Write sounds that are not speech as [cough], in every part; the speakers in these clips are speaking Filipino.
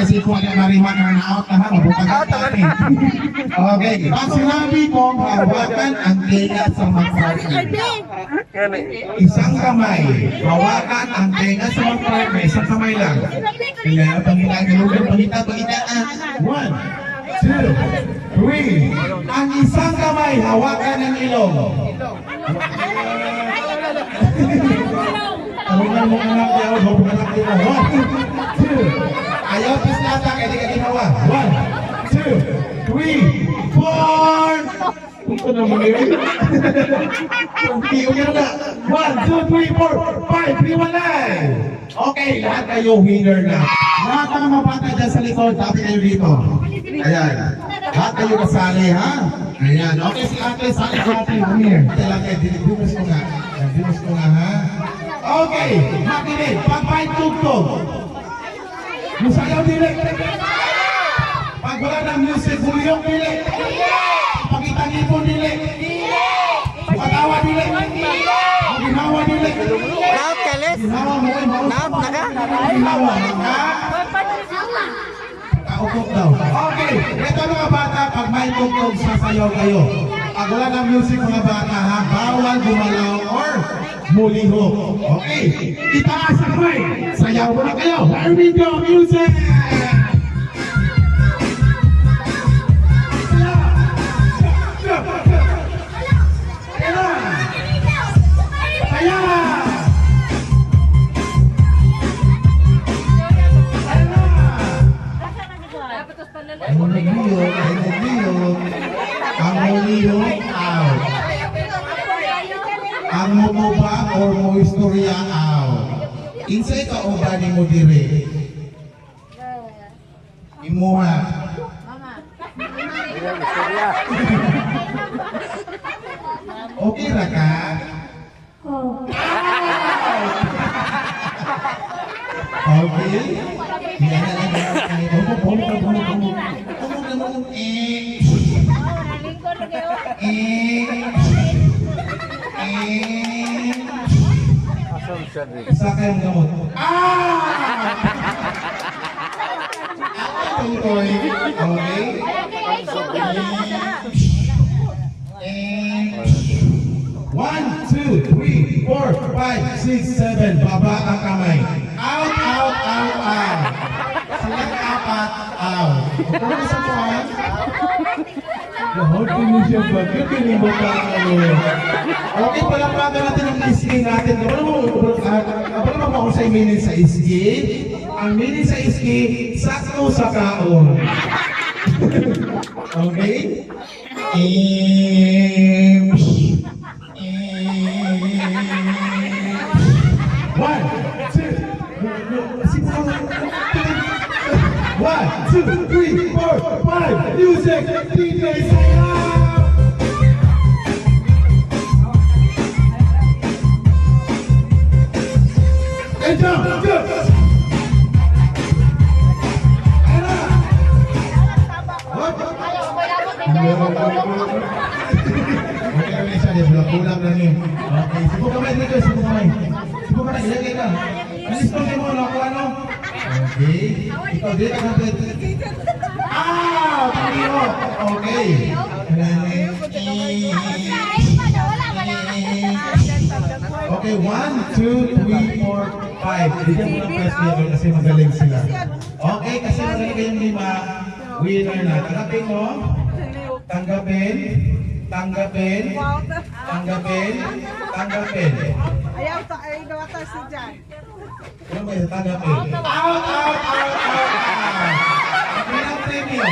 Marimar, kasi po ang Marimar na na-out na ha, mabukagan natin. Okay, pag sinabi kong hawakan ang tenga sa mag-partner, isang kamay, hawakan ang tenga sa mag-partner, isang kamay lang. Kaya, pangilang ilugod, pangita, pangita, ah. One, two, three. Ang isang kamay, hawakan ang ilong. Tarungan mo anak dia, bukan anak dia. One, two. Ayaw pislata, kaya di ka ginawa. One, two, three, four. Ito na mo nila. Iyo nyo na. One, two, three, four, five, three, one, nine. Okay, lahat kayo winner na. Lahat ng mga bata dyan sa likod, dati kayo dito. Ayan. Lahat kayo kasali, ha? Ayan. Okay, si ate, sali si ate. Come here. Ate eh, dinibus ko nga. Dinibus ko nga, ha? Okay, makinig. Pag-fight tugtog. Musayaw dili. Pag wala ng music, buliyong dili. Pagitangipon dili. Pagkatawa dili. Ginawa dili. Naot kalis. Ginawa mo eh, mo. Naot na ka? Ginawa ka. Kaukok daw. Okay, ito mga bata, pag may tugtog, sasayaw kayo. Pag wala ng music mga bata, ha, bawal gumalaw or muliho. Okay, itaas ang mic. Sayaw mo na kayo. Here we go, music! Ang Ang mutuba or mo istorya, out. Insay ka o ba ni mo dire? Imuha. Okay ra ka? Okay. Yan na lang yan. Isa kayong gamot. Ah! Tutoy. Okay. Eh. One, two, three, four, five, six, seven. Baba ang kamay. Out, out, out, out. Select apat, out. Kung sa kuwan, Ko niyo siya ba? Kaya mo pa ano. Okay, palapagan natin ang SG natin. Kapag mo, kapag mo ako sa minutes sa SG, ang minutes sa SG, sakto sa kaon. [laughs] okay? Eeeem. One, two, one, two, three, four, five. Music, DJ, Okay, okay, siya din. Kulang lang yun. Okay, ko mo, ano? Okay. Ah! Kasi magaling sila. Okay, kasi magaling kayong lima. Winner na. Tanggapin mo. Tanggapin. Tanggapin. Tanggapin. Tanggapin. Ayaw ta ay gawa ta si Jan. Ano ba yun? Tanggapin. Out, out, out, out, out. Ang premium.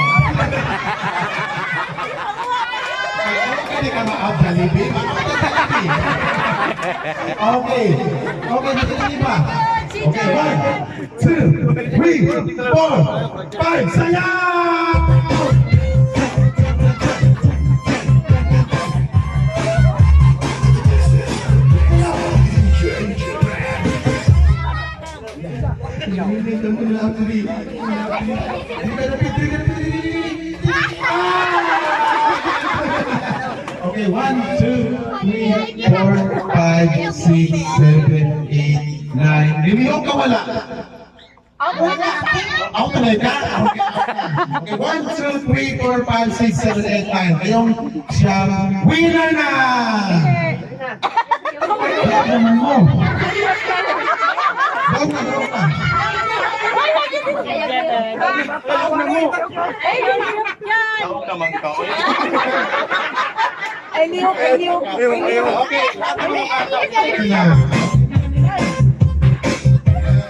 Pwede ka ma-out Jollibee? Ma-out ka Jollibee. Okay. Okay, dito na iba. Okay, one, two, three, four, five, sayang! Okay, one, two, three, four, five, six, seven, eight, nine. Limihok ka wala. Out na ka? Okay, okay. One, two, three, four, five, six, seven, eight, nine. Ayong siyang winner na! Kaya naman mo. Ba't na daw ka? Ay, liyo, ay, liyo. Kaya.